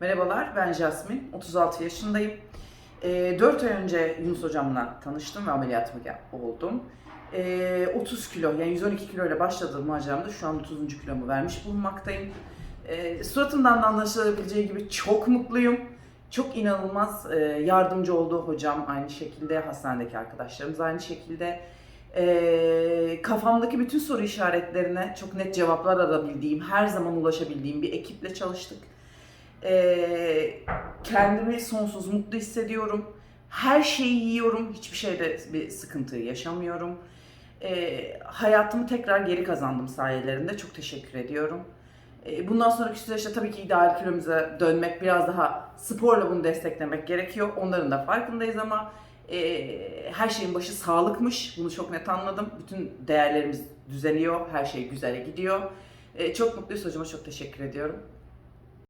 Merhabalar, ben Jasmin. 36 yaşındayım. 4 ay önce Yunus hocamla tanıştım ve ameliyatımı gel- oldum. Ee, 30 kilo, yani 112 kilo ile başladığım maceramda şu an 30. kilomu vermiş bulunmaktayım. Ee, suratımdan da anlaşılabileceği gibi çok mutluyum. Çok inanılmaz e, yardımcı oldu hocam aynı şekilde, hastanedeki arkadaşlarımız aynı şekilde. Ee, kafamdaki bütün soru işaretlerine çok net cevaplar arabildiğim, her zaman ulaşabildiğim bir ekiple çalıştık. Ee, kendimi sonsuz mutlu hissediyorum. Her şeyi yiyorum, hiçbir şeyde bir sıkıntı yaşamıyorum. Ee, hayatımı tekrar geri kazandım sayelerinde. Çok teşekkür ediyorum. Ee, bundan sonraki süreçte tabii ki ideal kilomuza dönmek, biraz daha sporla bunu desteklemek gerekiyor. Onların da farkındayız ama e, her şeyin başı sağlıkmış. Bunu çok net anladım. Bütün değerlerimiz düzeliyor, her şey güzele gidiyor. E, çok mutluyuz hocama çok teşekkür ediyorum.